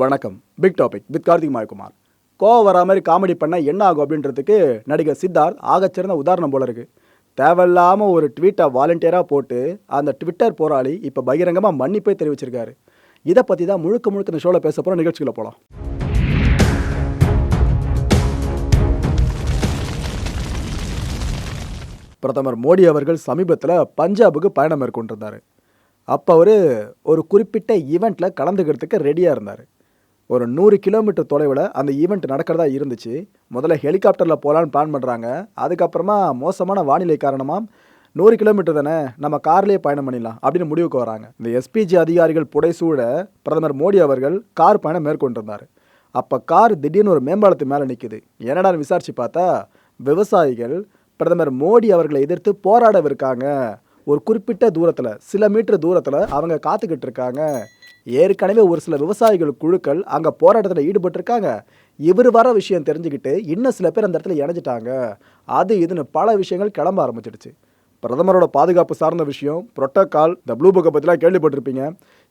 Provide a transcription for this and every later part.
வணக்கம். Big topic with Karthik Mayakumar. கோவம் வரா மாதிரி காமெடி பண்ணால் என்ன ஆகும் அப்படின்றதுக்கு நடிகர் சித்தார்த் ஆகச்சிறந்த உதாரணம் போல இருக்கு. தேவையில்லாமல் ஒரு ட்வீட்டை வாலண்டியராக போட்டு அந்த ட்விட்டர் போராளி இப்போ பகிரங்கமாக மன்னிப்பை தெரிவிச்சிருக்காரு. இதை பற்றி தான் முழுக்க முழுக்க இந்த ஷோவில் பேச போகிற நிகழ்ச்சிகளை போகலாம் பிரதமர் மோடி அவர்கள் சமீபத்தில் பஞ்சாபுக்கு பயணம் மேற்கொண்டிருந்தார். அப்போ அவர் ஒரு குறிப்பிட்ட ஈவெண்ட்டில் கலந்துக்கிறதுக்கு ரெடியாக இருந்தார். ஒரு நூறு கிலோமீட்டர் தொலைவில் அந்த ஈவெண்ட் நடக்கிறதா இருந்துச்சு. முதல்ல ஹெலிகாப்டரில் போகலான்னு பிளான் பண்ணுறாங்க அதுக்கப்புறமா மோசமான வானிலை காரணமாக நூறு கிலோமீட்டர் தானே நம்ம கார்லேயே பயணம் பண்ணிடலாம் அப்படின்னு முடிவுக்கு வராங்க. இந்த எஸ்பிஜி அதிகாரிகள் புடைசூட பிரதமர் மோடி அவர்கள் கார் பயணம் மேற்கொண்டிருந்தார். அப்போ கார் திடீர்னு ஒரு மேம்பாலத்து மேலே நிற்குது என்னடான்னு விசாரித்து பார்த்தா விவசாயிகள் பிரதமர் மோடி அவர்களை எதிர்த்து போராடவிருக்காங்க. ஒரு குறிப்பிட்ட தூரத்தில் சில மீட்டர் தூரத்தில் அவங்க காத்துக்கிட்டு இருக்காங்க. ஏற்கனவே ஒரு சில விவசாயிகள் குழுக்கள் அங்கே போராட்டத்தில் ஈடுபட்டிருக்காங்க. இவர் வர விஷயம் தெரிஞ்சுக்கிட்டு இன்னும் சில பேர் அந்த இடத்துல இணைஞ்சிட்டாங்க. அது இதுன்னு பல விஷயங்கள் கிளம்ப ஆரம்பிச்சிடுச்சு. பிரதமரோட பாதுகாப்பு சார்ந்த விஷயம் புரோட்டோகால் இந்த ப்ளூ புக்கை பற்றிலாம் கேள்விப்பட்டிருப்பீங்க.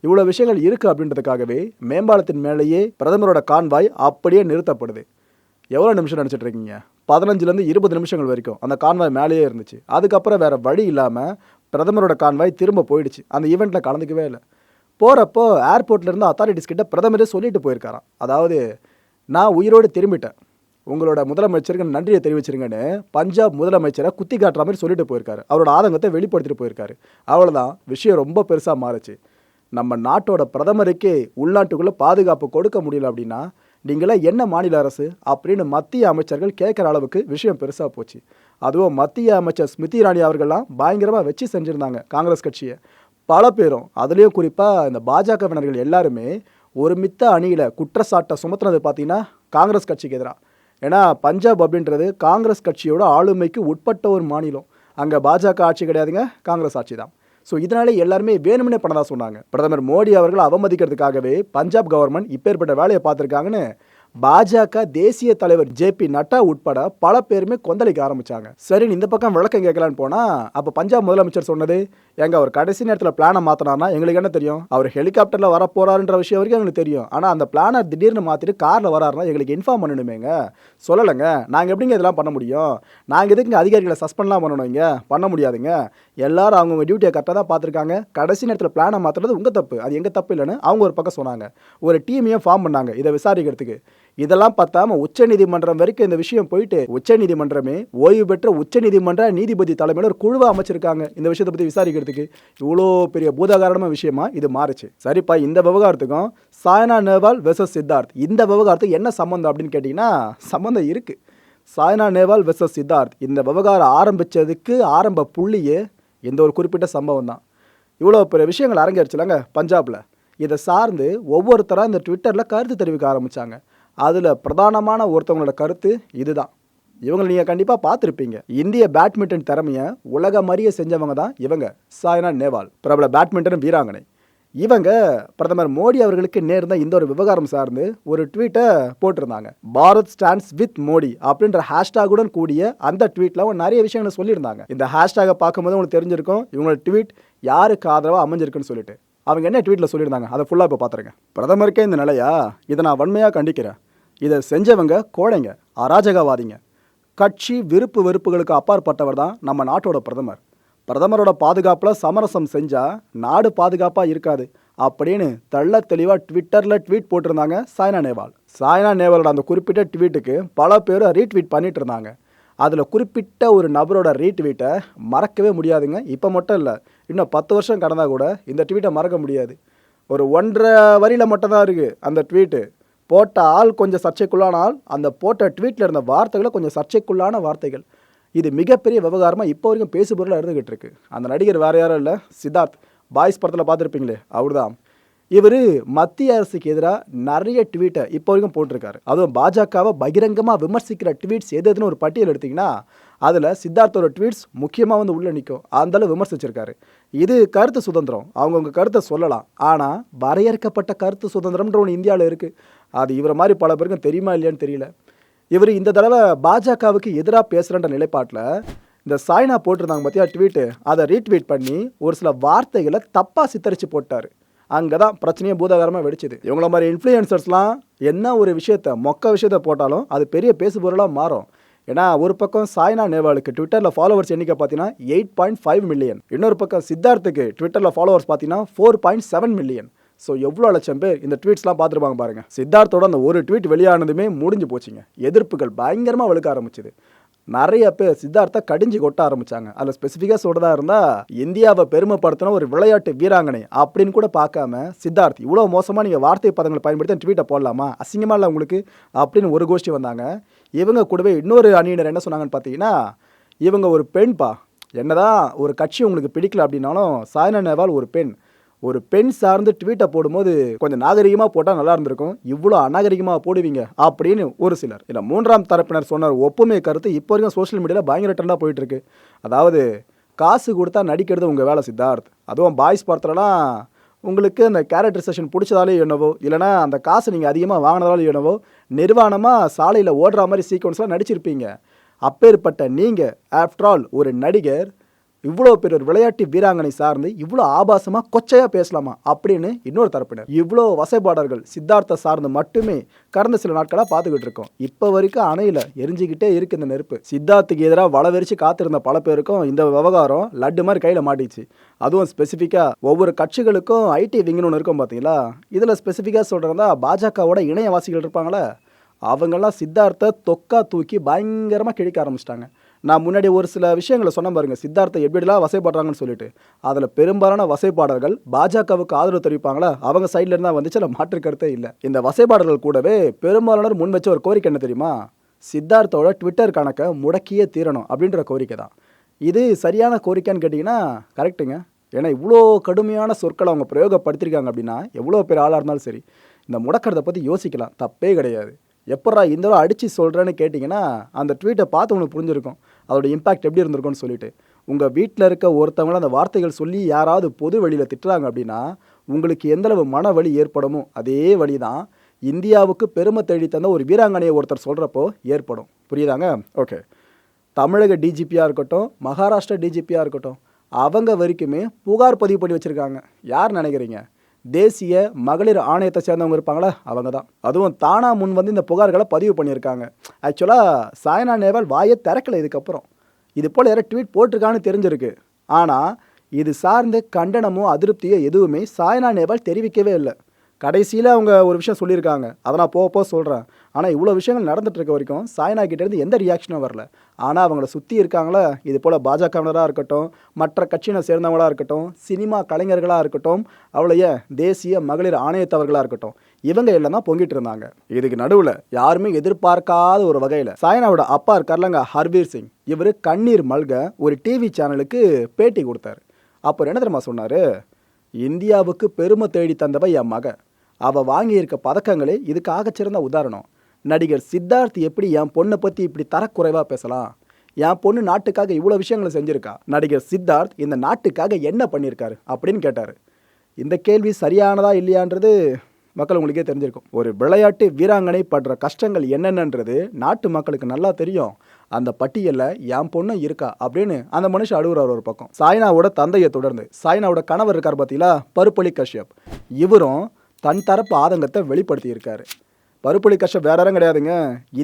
இவ்வளோ விஷயங்கள் இருக்குது அப்படின்றதுக்காகவே மேம்பாலத்தின் மேலேயே பிரதமரோட கான்வாய் அப்படியே நிறுத்தப்படுது. எவ்வளோ நிமிஷம் நினச்சிட்டு இருக்கீங்க? பதினஞ்சுலேருந்து இருபது நிமிஷங்கள் வரைக்கும் அந்த கான்வாய் மேலேயே இருந்துச்சு. அதுக்கப்புறம் வேறு வழி இல்லாமல் பிரதமரோட கான்வாய் திரும்ப போயிடுச்சு. அந்த ஈவெண்ட்டில் கலந்துக்கவே இல்லை. போகிறப்போ ஏர்போர்ட்லேருந்து அத்தாரிட்டிஸ் கிட்ட பிரதமரே சொல்லிட்டு போயிருக்காராம். அதாவது நான் உயிரோடு திரும்பிட்டேன். உங்களோட முதலமைச்சருக்கு நன்றியை தெரிவிச்சிருங்கன்னு பஞ்சாப் முதலமைச்சரை குத்தி காட்டுற மாதிரி சொல்லிட்டு போயிருக்காரு. அவரோட ஆதங்கத்தை வெளிப்படுத்திட்டு போயிருக்காரு. அவ்வளோதான் விஷயம் ரொம்ப பெருசாக மாறுச்சு. நம்ம நாட்டோட பிரதமருக்கே உள்நாட்டுக்குள்ளே பாதுகாப்பு கொடுக்க முடியல அப்படின்னா நீங்களாம் என்ன மாநில அரசு? அப்படின்னு மத்திய அமைச்சர்கள் கேட்குற அளவுக்கு விஷயம் பெருசாக போச்சு. அதுவும் மத்திய அமைச்சர் ஸ்மிருதி இராணி அவர்கள்லாம் பயங்கரமாக வச்சு செஞ்சுருந்தாங்க காங்கிரஸ் கட்சியை. பல பேரும் அதுலேயும் குறிப்பாக இந்த பாஜகவினர்கள் எல்லாருமே ஒரு மித்த அணியில் குற்றச்சாட்டை சுமத்துனது பார்த்தீங்கன்னா காங்கிரஸ் கட்சிக்கு எதிராக ஏன்னா பஞ்சாப் அப்படின்றது காங்கிரஸ் கட்சியோட ஆளுமைக்கு உட்பட்ட ஒரு மாநிலம். அங்கே பாஜக ஆட்சி கிடையாதுங்க காங்கிரஸ் ஆட்சி தான். ஸோ இதனாலே எல்லாருமே வேணும்னே பண்ணதாக சொன்னாங்க. பிரதமர் மோடி அவர்கள் அவமதிக்கிறதுக்காகவே பஞ்சாப் கவர்மெண்ட் இப்பேற்பட்ட வேலையை பார்த்துருக்காங்கன்னு பாஜக தேசிய தலைவர் ஜே பி நட்டா உட்பட பல பேருமே கொந்தளிக்க ஆரம்பிச்சாங்க. சரி இந்த பக்கம் விளக்கம் கேட்கலான்னு போனா அப்ப பஞ்சாப் முதலமைச்சர் சொன்னது எங்க அவர் கடைசி நேரத்தில் பிளானை மாத்தினார்னா எங்களுக்கு என்ன தெரியும்? அவர் ஹெலிகாப்டர்ல வர போறாருன்ற விஷயம் வரைக்கும் எங்களுக்கு தெரியும். ஆனா அந்த பிளானை திடீர்னு மாத்திட்டு கார்ல வராருன்னா எங்களுக்கு இன்ஃபார்ம் பண்ணணுமேங்க. சொல்லலைங்க. நாங்க எப்படிங்க இதெல்லாம் பண்ண முடியும்? நாங்க எதுக்குங்க அதிகாரிகளை சஸ்பெண்ட்லாம் பண்ணணும் இங்க? பண்ண முடியாதுங்க. எல்லாரும் அவங்க டியூட்டியை கரெக்டாக தான் பார்த்துருக்காங்க கடைசி நேரத்தில் பிளானை மாற்றுறது உங்கள் தப்பு. அது எங்கள் தப்பு இல்லைன்னு அவங்க ஒரு பக்கம் சொன்னாங்க. ஒரு டீமையும் ஃபார்ம் பண்ணாங்க. இதை விசாரிக்கிறதுக்கு. இதெல்லாம் பார்த்தாம உச்ச நீதிமன்றம் வரைக்கும் இந்த விஷயம் போயிட்டு உச்ச நீதிமன்றமே ஓய்வு பெற்ற உச்ச நீதிமன்ற நீதிபதி தலைமையில் ஒரு குழுவை அமைச்சிருக்காங்க இந்த விஷயத்தை பற்றி விசாரிக்கிறதுக்கு. இவ்வளோ பெரிய பூதாகாரமான விஷயமா இது மாறுச்சு. சரிப்பா இந்த விவகாரத்துக்கும் சாய்னா நேவால் வெர்சஸ் சித்தார்த். இந்த விவகாரத்துக்கு என்ன சம்மந்தம் அப்படின்னு கேட்டிங்கன்னா சம்மந்தம் இருக்குது சாய்னா நேவால் வெர்சஸ் சித்தார்த். இந்த விவகாரம் ஆரம்பித்ததுக்கு ஆரம்ப புள்ளியே இந்த ஒரு குறிப்பிட்ட சம்பவம் தான். இவ்வளோ பெரிய விஷயங்கள் அரங்கேறிச்சுலாங்க பஞ்சாபில். இதை சார்ந்து ஒவ்வொருத்தராக இந்த ட்விட்டரில் கருத்து தெரிவிக்க ஆரம்பித்தாங்க அதில் பிரதானமான ஒருத்தவங்களோட கருத்து இதுதான். இவங்களை நீங்கள் கண்டிப்பாக பார்த்துருப்பீங்க. இந்திய பேட்மிண்டன் திறமையை உலக மறிய செஞ்சவங்க தான் இவங்க. சாய்னா நேவால் பிரபல பேட்மிண்டன் வீராங்கனை. இவங்க பிரதமர் மோடி அவர்களுக்கு நேர்ந்த இந்த ஒரு விவகாரம் சார்ந்து ஒரு ட்வீட்டை போட்டிருந்தாங்க. பாரத் ஸ்டாண்ட்ஸ் வித் மோடி அப்படின்ற ஹேஷ்டாகுடன் கூடிய அந்த ட்வீட்டில் அவங்க நிறைய விஷயங்களை சொல்லியிருந்தாங்க. இந்த ஹேஷ்டாகை பார்க்கும்போது உங்களுக்கு தெரிஞ்சிருக்கும் இவங்களோட ட்வீட் யாருக்கு ஆதரவாக அமைஞ்சிருக்குன்னு சொல்லிட்டு. அவங்க என்ன ட்வீட்டில் சொல்லியிருந்தாங்க? அதை ஃபுல்லாக இப்போ பார்த்துருங்க. பிரதமருக்கே இந்த நிலையா? இதை நான் வன்மையாக கண்டிக்கிறேன். இதை செஞ்சவங்க கோழைங்க அராஜகவாதிங்க. கட்சி விருப்பு வெறுப்புகளுக்கு அப்பாற்பட்டவர் தான் நம்ம நாட்டோட பிரதமர். பிரதமரோட பாதுகாப்பில் சமரசம் செஞ்சால் நாடு பாதுகாப்பாக இருக்காது அப்படின்னு தள்ள தெளிவாக ட்விட்டரில் ட்வீட் போட்டிருந்தாங்க சாய்னா நேவால். சாய்னா நேவாலோட அந்த குறிப்பிட்ட ட்வீட்டுக்கு பல பேர் ரீட்வீட் பண்ணிட்டு இருந்தாங்க. அதில் குறிப்பிட்ட ஒரு நபரோட ரீட்வீட்டை மறக்கவே முடியாதுங்க. இப்போ மட்டும் இல்லை இன்னும் பத்து வருஷம் கடந்தால் கூட இந்த ட்வீட்டை மறக்க முடியாது. ஒரு ஒன்றரை வரியில் மட்டும்தான் இருக்குது அந்த ட்வீட்டு. போட்ட ஆள் கொஞ்சம் சர்ச்சைக்குள்ளான ஆள் அந்த போட்ட ட்வீட்டில் இருந்த வார்த்தைகளை கொஞ்சம் சர்ச்சைக்குள்ளான வார்த்தைகள். இது மிகப்பெரிய விவகாரமாக இப்போ வரைக்கும் பேசுபொருளாக இருந்துகிட்டு இருக்கு. அந்த நடிகர் வேறு யாரும் இல்லை சித்தார்த். பாய்ஸ் படத்தில் பார்த்துருப்பீங்களே அவர்தான். இவர் மத்திய அரசுக்கு எதிராக நிறைய ட்வீட்டை இப்போ வரைக்கும் போட்டிருக்காரு. அதுவும் பாஜகவை பகிரங்கமாக விமர்சிக்கிற ட்வீட்ஸ் எது எதுன்னு ஒரு பட்டியல் எடுத்திங்கன்னா அதில் சித்தார்த்தோட ட்வீட்ஸ் முக்கியமாக வந்து உள்ளே நிற்கும் அந்தளவு விமர்சிச்சிருக்காரு. இது கருத்து சுதந்திரம். அவங்கவுங்க கருத்தை சொல்லலாம். ஆனால் வரையறுக்கப்பட்ட கருத்து சுதந்திரம்ன்ற ஒன்று இந்தியாவில் இருக்குது அது இவரை மாதிரி பல பேருக்கும் தெரியுமா இல்லையான்னு தெரியல. இவர் இந்த தடவை பாஜகவுக்கு எதிராக பேசுகிறன்ற நிலைப்பாட்டில் இந்த சாய்னா போட்டிருந்தாங்க பார்த்தியா ட்வீட்டு அதை ரீட்வீட் பண்ணி ஒரு சில வார்த்தைகளை தப்பாக சித்தரித்து போட்டார். அங்கே தான் பிரச்சனையே பூதாகரமாக வெடிச்சுது. இவங்கள மாதிரி இன்ஃப்ளூயன்சர்ஸ்லாம் என்ன ஒரு விஷயத்த மொக்க விஷயத்த போட்டாலும் அது பெரிய பேசுபொருளாக மாறும். ஏன்னா ஒரு பக்கம் சாய்னா நேவாலுக்கு ட்விட்டரில் ஃபாலோவர்ஸ் எண்ணிக்கை பார்த்தீங்கன்னா எயிட் பாயிண்ட் ஃபைவ் மில்லியன் இன்னொரு பக்கம் சித்தார்த்துக்கு ட்விட்டரில் ஃபாலோவர்ஸ் பார்த்தீங்கன்னா four point seven million so எவ்வளோ லட்சம் பேர் இந்த ட்வீட்ஸ்லாம் பார்த்துருப்பாங்க பாருங்கள் சித்தார்த்தோட அந்த ஒரு ட்வீட் வெளியானதுமே முடிஞ்சு போச்சுங்க. எதிர்ப்புகள் பயங்கரமாக வலுக்க ஆரம்பிச்சுது. நிறைய பேர் சித்தார்த்தா கடிஞ்சு கொட்ட ஆரம்பிச்சாங்க. அதில் ஸ்பெசிஃபிக்காக சொல்கிறதா இருந்தால் இந்தியாவை பெருமைப்படுத்தின ஒரு விளையாட்டு வீராங்கனை அப்படின்னு கூட பார்க்காம சித்தார்த் இவ்வளோ மோசமாக நீங்கள் வார்த்தை பதங்களை பயன்படுத்தி ட்வீட்டை போடலாமா? அசிங்கமாக இல்லை உங்களுக்கு? அப்படின்னு ஒரு கோஷ்டி வந்தாங்க. இவங்க கூடவே இன்னொரு அணியினர் என்ன சொன்னாங்கன்னு பார்த்தீங்கன்னா இவங்க ஒரு பெண்பா. என்னதான் ஒரு கட்சி உங்களுக்கு பிடிக்கல அப்படின்னாலும் சாய்னா நேவால் ஒரு பெண். ஒரு பெண் சார்ந்து ட்வீட்டை போடும்போது கொஞ்சம் நாகரிகமாக போட்டால் நல்லா இருந்திருக்கும். இவ்வளோ அநாகரிகமாக போடுவீங்க அப்படின்னு ஒரு சிலர். இல்லை மூன்றாம் தரப்பினர் சொன்ன ஒப்புமை கருத்து இப்போ வரைக்கும் சோஷியல் மீடியாவில் பயங்கர ட்ரெண்டாக போயிட்டு இருக்கு அதாவது காசு கொடுத்தா நடிக்கிறது உங்கள் வேலை சித்தார்த். அதுவும் பாய்ஸ் படத்துலலாம் உங்களுக்கு அந்த கேரக்டர் செஷன் பிடிச்சதாலே என்னவோ இல்லைனா அந்த காசு நீங்கள் அதிகமாக வாங்கினதாலே என்னவோ நிர்வாணமாக சாலையில் ஓடுற மாதிரி சீக்வன்ஸ்லாம் நடிச்சிருப்பீங்க. அப்பேற்பட்ட நீங்கள் ஆஃப்டர் ஆல் ஒரு நடிகர் இவ்வளோ பெரிய ஒரு விளையாட்டு வீராங்கனை சார்ந்து இவ்வளோ ஆபாசமாக கொச்சையாக பேசலாமா அப்படின்னு இன்னொரு தரப்பினர். இவ்வளோ வசைபாடர்கள் சித்தார்த்த சார்ந்து மட்டுமே கடந்த சில நாட்களாக பார்த்துக்கிட்டு இருக்கோம். இப்போ வரைக்கும் அணையில் எரிஞ்சுக்கிட்டே இருக்கு இந்த நெருப்பு. சித்தார்த்துக்கு எதிராக வளவெரிச்சு காத்திருந்த பல பேருக்கும் இந்த விவகாரம் லட்டு மாதிரி கையில் மாட்டிச்சு அதுவும் ஸ்பெசிஃபிக்காக ஒவ்வொரு கட்சிகளுக்கும் ஐடி விங்குன்னு ஒன்று இருக்கும் பார்த்தீங்களா இதில் ஸ்பெசிஃபிக்காக சொல்கிறதா பாஜகவோட இணையவாசிகள் இருப்பாங்களே? அவங்கெல்லாம் சித்தார்த்தை தொக்கா தூக்கி பயங்கரமாக கிழிக்க ஆரம்பிச்சிட்டாங்க. நான் முன்னாடி ஒரு சில விஷயங்களை சொன்ன பாருங்க. சித்தார்த்தை எப்படிலாம் வசைப்படுறாங்கன்னு சொல்லிட்டு. அதில் பெரும்பாலான வசைப்பாடல்கள் பாஜகவுக்கு ஆதரவு தெரிவிப்பாங்களா? அவங்க சைட்ல இருந்தா வந்துச்சு அதில் மாற்று கருத்தே இல்லை. இந்த வசைப்பாடல்கள் கூடவே பெரும்பாலானோர் முன் வச்ச ஒரு கோரிக்கை என்ன தெரியுமா? சித்தார்த்தோட ட்விட்டர் கணக்கை முடக்கியே தீரணும் அப்படின்ற கோரிக்கை தான். இது சரியான கோரிக்கைன்னு கேட்டிங்கன்னா கரெக்டுங்க ஏன்னா இவ்வளோ கடுமையான சொற்களை அவங்க பிரயோகப்படுத்திருக்காங்க அப்படின்னா எவ்வளோ பேர் ஆளாக இருந்தாலும் சரி இந்த முடக்கிறத பற்றி யோசிக்கலாம். தப்பே கிடையாது. எப்பட்றா இந்த அளவு அடித்து சொல்கிறேன்னு கேட்டிங்கன்னா அந்த ட்வீட்டை பார்த்து உனக்கு புரிஞ்சிருக்கும். அதோட இம்பாக்ட் எப்படி இருந்திருக்கும்னு சொல்லிட்டு. உங்கள் வீட்டில் இருக்க ஒருத்தவங்களும் அந்த வார்த்தைகள் சொல்லி யாராவது பொது வழியில் திட்டுறாங்க அப்படின்னா உங்களுக்கு எந்தளவு மன வலி ஏற்படுமோ அதே வழி தான் இந்தியாவுக்கு பெருமை தேடி தந்த ஒரு வீராங்கனையை ஒருத்தர் சொல்கிறப்போ ஏற்படும். புரியுதாங்க? ஓகே. தமிழக டிஜிபியாக இருக்கட்டும் மகாராஷ்டிரா டிஜிபியாக இருக்கட்டும் அவங்க வரைக்குமே புகார் பதிவு பண்ணி வச்சுருக்காங்க. யார் நினைக்கிறீங்க? தேசிய மகளிர் ஆணையத்தை சேர்ந்தவங்க இருப்பாங்களா? அவங்க தான் அதுவும் தானா முன் வந்து இந்த புகார்களை பதிவு பண்ணியிருக்காங்க. ஆக்சுவலாக சாய்னா நேவால் வாயை திறக்கல இதுக்கப்புறம். இது போல் யாரும் ட்வீட் போட்டிருக்கான்னு தெரிஞ்சிருக்கு. ஆனால் இது சார்ந்த கண்டனமோ அதிருப்தியோ எதுவுமே சாய்னா நேவால் தெரிவிக்கவே இல்லை. கடைசியில் அவங்க ஒரு விஷயம் சொல்லியிருக்காங்க. அதை நான் போக போக சொல்கிறேன் ஆனால் இவ்வளோ விஷயங்கள் நடந்துட்டு இருக்க வரைக்கும் சாய்னா கிட்டேருந்து எந்த ரியாக்ஷனும் வரல. ஆனால் அவங்கள சுற்றி இருக்காங்களே இது போல் பாஜகவினராக இருக்கட்டும் மற்ற கட்சியினை சேர்ந்தவங்களாக இருக்கட்டும் சினிமா கலைஞர்களாக இருக்கட்டும் அவளைய தேசிய மகளிர் ஆணையத்தவர்களாக இருக்கட்டும் இவங்க எல்லாம் தான் பொங்கிட்டு இருந்தாங்க. இதுக்கு நடுவில் யாருமே எதிர்பார்க்காத ஒரு வகையில் சாய்னாவோட அப்பா இருக்கார்லங்க ஹர்பீர் சிங். இவர் கண்ணீர் மல்க ஒரு டிவி சேனலுக்கு பேட்டி கொடுத்தாரு. அப்போ என்ன தெரியுமா சொன்னார்? இந்தியாவுக்கு பெருமை தேடி தந்தவ என் மக அவள் வாங்கியிருக்க பதக்கங்களே இதுக்காக சிறந்த உதாரணம். நடிகர் சித்தார்த் எப்படி என் பொண்ணை பற்றி இப்படி தரக்குறைவாக பேசலாம்? என் பொண்ணு நாட்டுக்காக இவ்வளோ விஷயங்களை செஞ்சுருக்கா? நடிகர் சித்தார்த் இந்த நாட்டுக்காக என்ன பண்ணியிருக்காரு அப்படின்னு கேட்டார். இந்த கேள்வி சரியானதா இல்லையான்றது மக்கள் உங்களுக்கே தெரிஞ்சிருக்கும். ஒரு விளையாட்டு வீராங்கனை படுற கஷ்டங்கள் என்னென்னன்றது நாட்டு மக்களுக்கு நல்லா தெரியும். அந்த பட்டியலில் என் பொண்ணும் இருக்கா அப்படின்னு அந்த மனுஷன் அழுகுறார் ஒரு பக்கம். சாய்னாவோட தந்தையை தொடர்ந்து. சாய்னாவோட கணவர் இருக்கார் பார்த்தீங்களா பருப்பலி கஷ்யப். இவரும் தன் தரப்பு ஆதங்கத்தை வெளிப்படுத்தியிருக்காரு. இருக்காரு கஷ்டம் வேற யாரும் கிடையாதுங்க.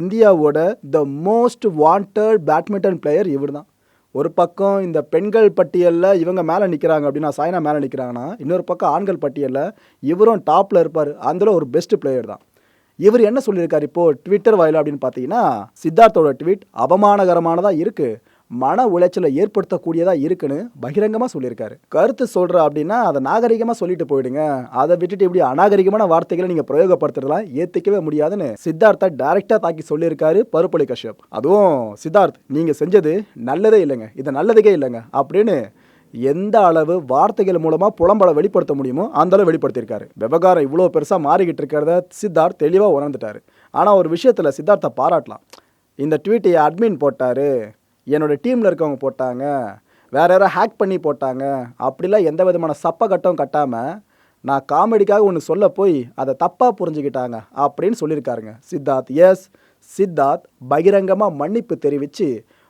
இந்தியாவோட the most wanted badminton player இவர் தான் ஒரு பக்கம் இந்த பெண்கள் பட்டியலில் இவங்க மேலே நிற்கிறாங்க அப்படின்னா சாய்னா மேலே நிற்கிறாங்கன்னா இன்னொரு பக்கம் ஆண்கள் பட்டியலில் இவரும் டாப்பில் இருப்பார். அதில் ஒரு பெஸ்ட் பிளேயர் தான். இவர் என்ன சொல்லியிருக்கார் இப்போது ட்விட்டர் வாயில் அப்படின்னு பார்த்தீங்கன்னா சித்தார்த்தோட ட்வீட் அவமானகரமானதாக இருக்குது மன உளைச்சலை ஏற்படுத்தக்கூடியதாக இருக்குன்னு பகிரங்கமாக சொல்லியிருக்காரு. கருத்து சொல்கிற அப்படின்னா அதை நாகரிகமாக சொல்லிட்டு போயிடுங்க. அதை விட்டுட்டு இப்படி அநாகரிகமான வார்த்தைகளை நீங்கள் பிரயோகப்படுத்துறதுலாம் ஏற்றுக்கவே முடியாதுன்னு சித்தார்த்தா டைரெக்டாக தாக்கி சொல்லியிருக்காரு பருப்பொலி கஷ்யப். அதுவும் சித்தார்த் நீங்கள் செஞ்சது நல்லதே இல்லைங்க. இது நல்லதுக்கே இல்லைங்க. அப்படின்னு எந்த அளவு வார்த்தைகள் மூலமாக புலம்பலை வெளிப்படுத்த முடியுமோ அந்த அளவு வெளிப்படுத்தியிருக்காரு. விவகாரம் இவ்வளோ பெருசாக மாறிக்கிட்டு இருக்கிறத சித்தார்த் தெளிவாக உணர்ந்துட்டாரு. ஆனால் ஒரு விஷயத்தில் சித்தார்த்தை பாராட்டலாம். இந்த ட்வீட்டை அட்மின் போட்டார். என்னோட டீமில் இருக்கவங்க போட்டாங்க வேறு யாரோ ஹேக் பண்ணி போட்டாங்க அப்படிலாம் எந்த விதமான சப்ப கட்டம் கட்டாமல் நான் காமெடிக்காக ஒன்று சொல்ல போய் அதை தப்பாக புரிஞ்சுக்கிட்டாங்க அப்படின்னு சொல்லியிருக்காருங்க. சித்தார்த் எஸ் சித்தார்த் பகிரங்கமாக மன்னிப்பு தெரிவித்து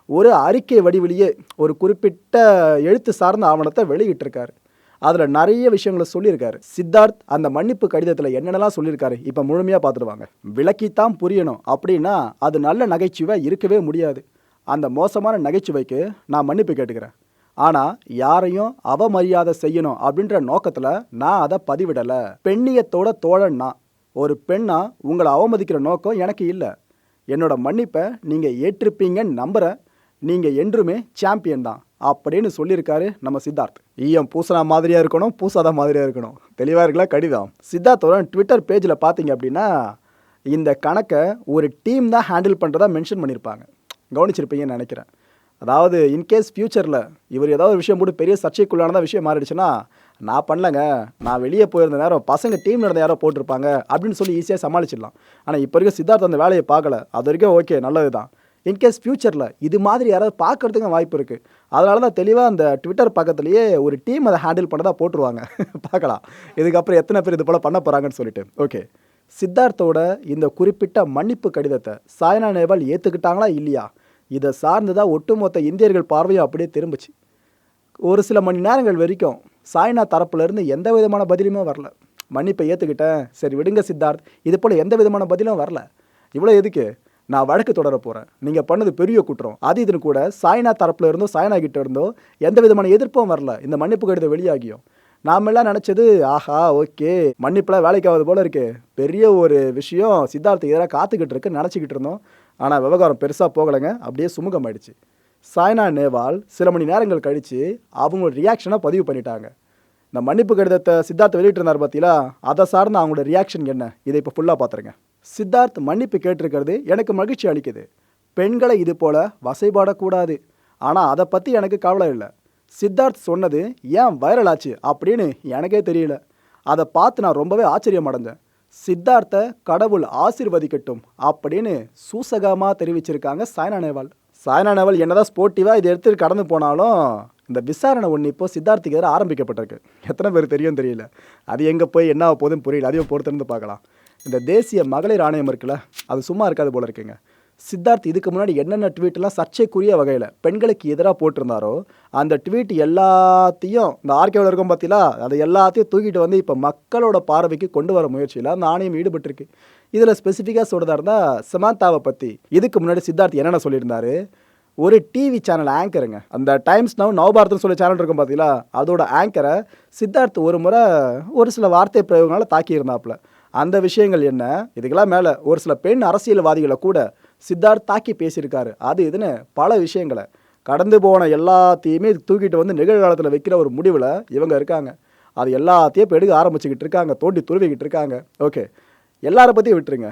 ஒரு அறிக்கை வடிவிலேயே ஒரு குறிப்பிட்ட எழுத்து சார்ந்த ஆவணத்தை வெளியிட்டிருக்காரு. அதில் நிறைய விஷயங்களை சொல்லியிருக்காரு. சித்தார்த் அந்த மன்னிப்பு கடிதத்தில் என்னென்னலாம் சொல்லியிருக்காரு இப்போ முழுமையாக பார்த்துடுவாங்க விளக்கித்தான் புரியணும் அப்படின்னா அது நல்ல நகைச்சுவை இருக்கவே முடியாது. அந்த மோசமான நகைச்சுவைக்கு நான் மன்னிப்பு கேட்டுக்கிறேன். ஆனால் யாரையும் அவமரியாதை செய்யணும் அப்படின்ற நோக்கத்தில் நான் அதை பதிவிடலை. பெண்ணியத்தோட தோழன்னா ஒரு பெண்ணா உங்களை அவமதிக்கிற நோக்கம் எனக்கு இல்லை. என்னோட மன்னிப்பை நீங்கள் ஏற்றிருப்பீங்கன்னு நம்புகிறேன் நீங்கள் என்றுமே சாம்பியன் தான் அப்படின்னு சொல்லியிருக்காரு நம்ம சித்தார்த். ஈயம் பூசணா மாதிரியாக இருக்கணும் பூசாத மாதிரியாக இருக்கணும். தெளிவாக இருக்கலாம் கடிதம். சித்தார்த்தோட ட்விட்டர் பேஜில் பார்த்தீங்க அப்படின்னா இந்த கணக்கை ஒரு டீம் தான் ஹேண்டில் பண்ணுறதா மென்ஷன் பண்ணியிருப்பாங்க கவனிச்சிருப்பீங்கன்னு நினைக்கிறேன். அதாவது இன்கேஸ் ஃப்யூச்சரில் இவர் ஏதாவது ஒரு விஷயம் போட்டு பெரிய சர்ச்சைக்குள்ளானதா விஷயம் மாறிடுச்சுன்னா நான் பண்ணலங்க. நான் வெளியே போயிருந்த நேரம் பசங்க டீம் நடந்த யாரோ போட்டிருப்பாங்க அப்படின்னு சொல்லி ஈஸியாக சமாளிச்சிடலாம். ஆனால் இப்போ வரைக்கும் சித்தார்த் அந்த வேலையை பார்க்கல. அது வரைக்கும் ஓகே நல்லது தான் இன்கேஸ் ஃப்யூச்சரில் இது மாதிரி யாராவது பார்க்கறதுக்கு வாய்ப்பு இருக்குது அதனால தான் தெளிவாக அந்த ட்விட்டர் பக்கத்துலேயே ஒரு டீம் அதை ஹேண்டில் பண்ணதா போட்டுருவாங்க. பார்க்கலாம். இதுக்கப்புறம் எத்தனை பேர் இது போல் பண்ண போகிறாங்கன்னு சொல்லிட்டு. ஓகே சித்தார்த்தோட இந்த குறிப்பிட்ட மன்னிப்பு கடிதத்தை சாய்னா நேவால் ஏற்றுக்கிட்டாங்களா இல்லையா? இதை சார்ந்து தான் ஒட்டுமொத்த இந்தியர்கள் பார்வையும் அப்படியே திரும்பிச்சு. ஒரு சில மணி நேரங்கள் வரைக்கும் சாய்னா தரப்புலேருந்து எந்த விதமான பதிலுமே வரல. மன்னிப்பை ஏற்றுக்கிட்டேன் சரி விடுங்க சித்தார்த். இது போல் எந்த விதமான பதிலும் வரல. இவ்வளோ எதுக்கு? நான் வழக்கு தொடர போகிறேன் நீங்கள் பண்ணது பெரிய குற்றம். அது இதுன்னு கூட சாய்னா தரப்பில் இருந்தோ சாய்னா கிட்ட இருந்தோ எந்த விதமான எதிர்ப்பும் வரல. இந்த மன்னிப்பு கடிதம் வெளியாகியும். நாமெல்லாம் நினச்சது ஆஹா ஓகே. மன்னிப்பெல்லாம் வேலைக்கு ஆகுது போல இருக்கு. பெரிய ஒரு விஷயம் சித்தார்த்தை எதிராக காத்துக்கிட்டு இருக்குன்னு நினச்சிக்கிட்டு இருந்தோம். ஆனால் விவகாரம் பெருசாக போகலைங்க. அப்படியே சுமூகமாயிடுச்சு சாய்னா நேவால் சில மணி நேரங்கள் கழித்து அவங்க ரியாக்ஷனை பதிவு பண்ணிட்டாங்க. இந்த மன்னிப்பு கடிதத்தை சித்தார்த் வெளியிட்டிருந்தார் பார்த்தீங்களா அதை சார்ந்த அவங்களோட ரியாக்ஷன் என்ன? இதை இப்போ ஃபுல்லாக பார்த்துருங்க சித்தார்த் மன்னிப்பு கேட்டிருக்கிறது எனக்கு மகிழ்ச்சி அளிக்குது. பெண்களை இது போல் வசைபாடக்கூடாது. ஆனால் அதை பற்றி எனக்கு கவலை இல்லை. சித்தார்த் சொன்னது ஏன் வைரல் ஆச்சு அப்படின்னு எனக்கே தெரியல. அதை பார்த்து நான் ரொம்பவே ஆச்சரியம் அடைஞ்சேன் சித்தார்த்தை கடவுள் ஆசிர்வதிக்கட்டும் அப்படின்னு சூசகமாக தெரிவிச்சிருக்காங்க சாய்னா நேவால். சாய்னா நேவால் என்னதான் ஸ்போர்ட்டிவாக இதை எடுத்து கடந்து போனாலும் இந்த விசாரணை ஒன்று இப்போ சித்தார்த்துக்கு எதிராக ஆரம்பிக்கப்பட்டிருக்கு. எத்தனை பேர் தெரியும் தெரியல. அது எங்கே போய் என்ன ஆக போகுதுன்னு புரியல. அதையும் பொறுத்திருந்து பார்க்கலாம். இந்த தேசிய மகளிர் ஆணையம் இருக்குல்ல அது சும்மா இருக்காது போல இருக்குங்க. சித்தார்த் இதுக்கு முன்னாடி என்னென்ன ட்வீட்லாம் சர்ச்சைக்குரிய வகையில் பெண்களுக்கு எதிராக போட்டிருந்தாரோ அந்த ட்வீட் எல்லாத்தையும் இந்த ஆர்கேவில் இருக்கும் பார்த்தீங்களா அதை எல்லாத்தையும் தூக்கிட்டு வந்து இப்போ மக்களோட பார்வைக்கு கொண்டு வர முயற்சியில் அந்த ஆணையம் ஈடுபட்டிருக்கு. இதில் ஸ்பெசிஃபிக்காக சொல்கிறதா இருந்தால் சமாந்தாவை பற்றி இதுக்கு முன்னாடி சித்தார்த் என்னென்ன சொல்லியிருந்தாரு? ஒரு டிவி சேனல் ஆங்கருங்க அந்த டைம்ஸ் நவ் நவபாரத்னு சொல்லி சேனல் இருக்கும் பார்த்தீங்களா அதோட ஆங்கரை சித்தார்த் ஒரு முறை ஒரு சில வார்த்தை பிரயோகங்களால் தாக்கியிருந்தாப்புல. அந்த விஷயங்கள் என்ன? இதுக்கெல்லாம் மேலே ஒரு சில பெண் அரசியல்வாதிகளை கூட சித்தார்த் தாக்கி பேசியிருக்காரு. அது இதுன்னு பல விஷயங்களை. கடந்து போன எல்லாத்தையுமே தூக்கிட்டு வந்து நிகழ்காலத்தில் வைக்கிற ஒரு முடிவில் இவங்க இருக்காங்க. அது எல்லாத்தையும் இப்போ எடுக்க ஆரம்பிச்சுக்கிட்டு இருக்காங்க. தோண்டி துருவிக்கிட்டு இருக்காங்க. ஓகே. எல்லாரை பற்றியும் விட்டுருங்க.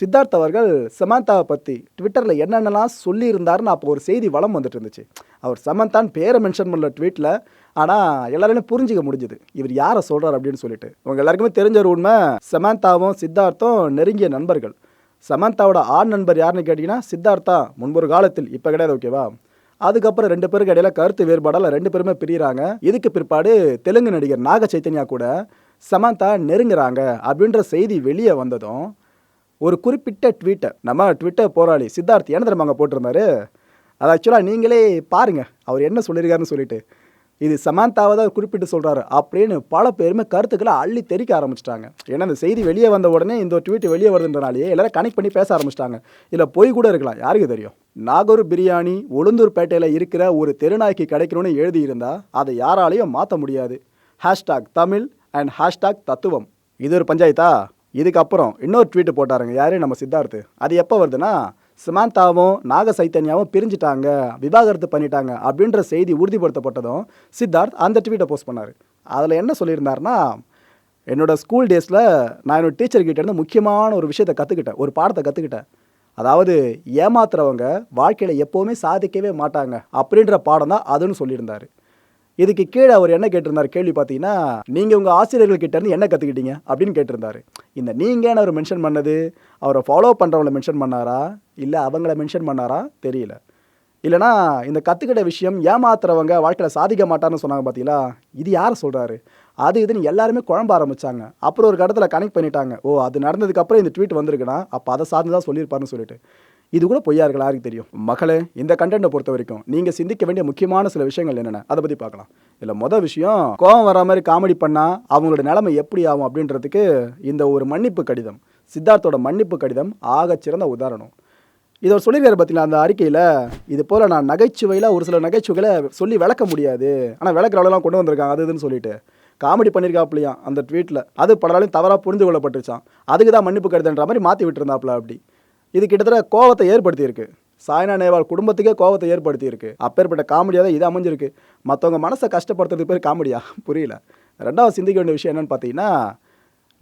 சித்தார்த் அவர்கள் சமந்தாவை பற்றி ட்விட்டரில் என்னென்னலாம் சொல்லியிருந்தாருன்னு அப்போ ஒரு செய்தி வளம் வந்துட்டு இருந்துச்சு. அவர் சமந்தான் பேரை மென்ஷன் பண்ணல ட்வீட்டில் ஆனால் எல்லாரையும் புரிஞ்சிக்க முடிஞ்சுது. இவர் யாரை சொல்கிறார் அப்படின்னு சொல்லிட்டு. உங்க எல்லாருக்குமே தெரிஞ்ச ஒரு உண்மை சமந்தாவும் சித்தார்த்தும் நெருங்கிய நண்பர்கள். சமந்தாவோட ஆண் நண்பர் யாருன்னு கேட்டிங்கன்னா சித்தார்த்தா முன்பொரு காலத்தில் இப்போ கிடையாது ஓகேவா அதுக்கப்புறம் ரெண்டு பேருக்கு இடையில கருத்து வேறுபாடால் ரெண்டு பேருமே பிரிகிறாங்க இதுக்கு பிற்பாடு தெலுங்கு நடிகர் நாக சைத்தன்யா கூட சமந்தா நெருங்குறாங்க அப்படின்ற செய்தி வெளியே வந்ததும் ஒரு குறிப்பிட்ட ட்வீட்டை நம்ம ட்விட்டர் போராளி சித்தார்த் என்ன தெரியுமா அங்கே போட்டிருந்தாரு? அது ஆக்சுவலாக நீங்களே பாருங்கள் அவர் என்ன சொல்லியிருக்காருன்னு சொல்லிட்டு. இது சமாந்தாவை தான் குறிப்பிட்டு சொல்கிறாரு அப்படின்னு பல பேருமே கருத்துக்களை அள்ளி தெறிக்க ஆரம்பிச்சிட்டாங்க. ஏன்னா இந்த செய்தி வெளியே வந்த உடனே இந்த ட்வீட் வெளியே வருதுன்றனாலேயே எல்லாரும் கனெக்ட் பண்ணி பேச ஆரம்பிச்சிட்டாங்க. இல்லை பொய் கூட இருக்கலாம். யாருக்கு தெரியும்? நாகூர் பிரியாணி உளுந்தூர்பேட்டையில் இருக்கிற ஒரு தெருநாய்க்கு கிடைக்கணும்னு எழுதியிருந்தா அதை யாராலையும் மாற்ற முடியாது. ஹேஷ்டாக் தமிழ் அண்ட் ஹேஷ்டாக் தத்துவம். இது ஒரு பஞ்சாயத்தா? இதுக்கப்புறம் இன்னொரு ட்வீட்டு போட்டாருங்க. யாரு? நம்ம சித்தார்த்து. அது எப்போ வருதுன்னா சமாந்தாவும் நாக சைத்தன்யாவும் பிரிஞ்சிட்டாங்க விவாகரத்து பண்ணிட்டாங்க அப்படின்ற செய்தி உறுதிப்படுத்தப்பட்டதும் சித்தார்த் அந்த ட்வீட்டை போஸ்ட் பண்ணார். அதில் என்ன சொல்லியிருந்தார்னா என்னோடய ஸ்கூல் டேஸில் நான் என்னோட டீச்சர்கிட்டேருந்து கிட்ட இருந்து முக்கியமான ஒரு விஷயத்தை கற்றுக்கிட்டேன் ஒரு பாடத்தை கற்றுக்கிட்டேன் அதாவது ஏமாத்துறவங்க வாழ்க்கையில் எப்போவுமே சாதிக்கவே மாட்டாங்க அப்படின்ற பாடம் தான் அதுன்னு சொல்லியிருந்தாரு. இதுக்கு கீழே அவர் என்ன கேட்டிருந்தார்? கேள்வி பார்த்தீங்கன்னா நீங்கள் உங்கள் ஆசிரியர்கள் கிட்டேருந்து என்ன கற்றுக்கிட்டீங்க அப்படின்னு கேட்டிருந்தாரு. இந்த நீங்கள் அவர் மென்ஷன் பண்ணது? அவரை ஃபாலோ பண்ணுறவங்கள மென்ஷன் பண்ணாரா? இல்லை அவங்கள மென்ஷன் பண்ணாரா? தெரியல. இல்லைனா இந்த கற்றுக்கிட்ட விஷயம் ஏமாத்துறவங்க வாழ்க்கையில் சாதிக்க மாட்டார்னு சொன்னாங்க பார்த்தீங்களா? இது யார் சொல்கிறாரு அது இதுன்னு எல்லாருமே குழம்ப ஆரம்பிச்சாங்க. அப்புறம் ஒரு கடத்தில் கனெக்ட் பண்ணிட்டாங்க. ஓ அது நடந்ததுக்கப்புறம் இந்த ட்வீட் வந்திருக்குன்னா அப்போ அதை சார்ந்து தான் சொல்லியிருப்பாருன்னு சொல்லிட்டு. இது கூட பொய்யா இருக்கலாம் யாருக்கு தெரியும்? மகளே இந்த கண்டென்ட்டை பொறுத்த வரைக்கும் நீங்க சிந்திக்க வேண்டிய முக்கியமான சில விஷயங்கள் என்னென்ன? அதை பத்தி பார்க்கலாம். இதுல மொதல் விஷயம் கோவம் வர மாதிரி காமெடி பண்ணா அவங்களோட நிலைமை எப்படி ஆகும் அப்படின்றதுக்கு இந்த ஒரு மன்னிப்பு கடிதம் சித்தார்த்தோட மன்னிப்பு கடிதம் ஆக சிறந்த உதாரணம். இதை அவர் சொல்லியிருக்காரு பார்த்தீங்களா அந்த அறிக்கையில்? இது போல் நான் நகைச்சுவையில் ஒரு சில நகைச்சுவைகளை சொல்லி விளக்க முடியாது. ஆனால் விளக்குறவளெல்லாம் கொண்டு வந்திருக்காங்க அது இதுன்னு சொல்லிட்டு. காமெடி பண்ணியிருக்காப்லையா அந்த ட்வீட்டில் அது பலராலையும் தவறாக புரிந்து கொள்ளப்பட்டுருச்சான் அதுக்கு தான் மன்னிப்பு கடிதன்ற மாதிரி மாற்றி விட்டுருந்தாப்புல அப்படி. இது கிட்டத்தட்ட கோவத்தை ஏற்படுத்தியிருக்கு. சாய்னா நேவால் குடும்பத்துக்கே கோவத்தை ஏற்படுத்தியிருக்கு. அப்பேற்பட்ட காமெடியாக தான் இது அமைஞ்சிருக்கு. மற்றவங்க மனசை கஷ்டப்படுத்துறதுக்கு பேர் காமெடியா? புரியல. ரெண்டாவது சிந்திக்க வேண்டிய விஷயம் என்னன்னு பார்த்தீங்கன்னா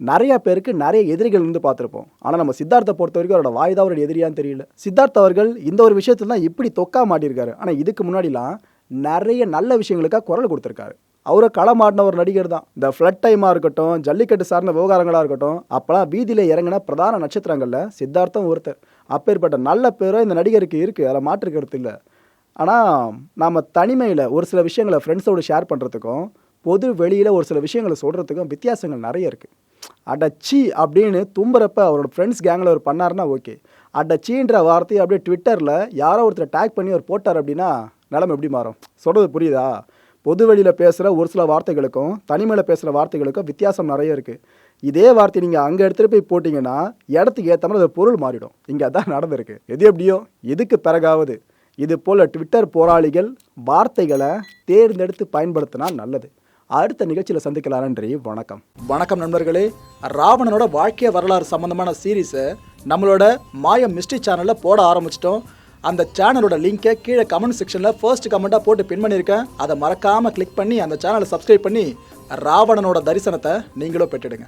நிறைய பேருக்கு நிறைய எதிரிகள் இருந்து பார்த்துருப்போம். ஆனால் நம்ம சித்தார்த்தை பொறுத்த வரைக்கும் அவரோட வாய் தான் அவரோட எதிரியான்னு தெரியல. சித்தார்த் அவர்கள் இந்த ஒரு விஷயத்துல தான் இப்படி தொக்கா மாட்டியிருக்காரு. ஆனால் இதுக்கு முன்னாடிலாம் நிறைய நல்ல விஷயங்களுக்காக குரல் கொடுத்துருக்காரு. அவரை களமாடின ஒரு நடிகர் தான். இந்த ஃப்ளட் டைமாக இருக்கட்டும் ஜல்லிக்கட்டு சார்ந்த விவகாரங்களாக இருக்கட்டும் அப்போலாம் வீதியில் இறங்கின பிரதான நட்சத்திரங்களில் சித்தார்த்தம் ஒருத்தர். அப்பேற்பட்ட நல்ல பேரும் இந்த நடிகருக்கு இருக்குது அதில் மாற்று கருத்து இல்லை. ஆனால் நாம் தனிமையில் ஒரு சில விஷயங்களை ஃப்ரெண்ட்ஸோடு ஷேர் பண்ணுறதுக்கும் பொது வெளியில் ஒரு சில விஷயங்களை சொல்கிறதுக்கும் வித்தியாசங்கள் நிறைய இருக்குது அடச்சி அப்படின்னு தும்புறப்ப அவரோட ஃப்ரெண்ட்ஸ் கேங்கில் அவர் பண்ணாருன்னா ஓகே அடச்சின்ற வார்த்தையை அப்படியே ட்விட்டரில் யாரோ ஒருத்தர் டேக் பண்ணி அவர் போட்டார் அப்படின்னா நிலம எப்படி மாறும்? சொல்கிறது புரியுதா? பொது வெளியில் பேசுகிற ஒரு சில வார்த்தைகளுக்கும் தனிமையில் பேசுகிற வார்த்தைகளுக்கும் வித்தியாசம் நிறைய இருக்குது இதே வார்த்தை நீங்கள் அங்கே எடுத்துகிட்டு போய் போட்டிங்கன்னா இடத்துக்கு ஏற்ற மாதிரி அது பொருள் மாறிடும். இங்கே அதான் நடந்திருக்கு. எது எப்படியோ இதுக்கு பிறகாவது? இது போல் ட்விட்டர் போராளிகள் வார்த்தைகளை தேர்ந்தெடுத்து பயன்படுத்தினா நல்லது. அடுத்த நிகழ்ச்சியில் சந்திக்கலாம். நன்றி வணக்கம். வணக்கம் நண்பர்களே. ராவணனோட வாழ்க்கை வரலாறு சம்பந்தமான சீரீஸை நம்மளோட மாயம் மிஸ்ட்ரி சேனலில் போட ஆரம்பிச்சிட்டோம். அந்த சேனலோட லிங்கை கீழே கமெண்ட் செக்ஷனில் ஃபர்ஸ்ட் கமெண்ட்டாக போட்டு பின் பண்ணியிருக்கேன். அதை மறக்காமல் கிளிக் பண்ணி அந்த சேனலை சப்ஸ்கிரைப் பண்ணி ராவணனோட தரிசனத்தை நீங்களும் பெற்றுடுங்க.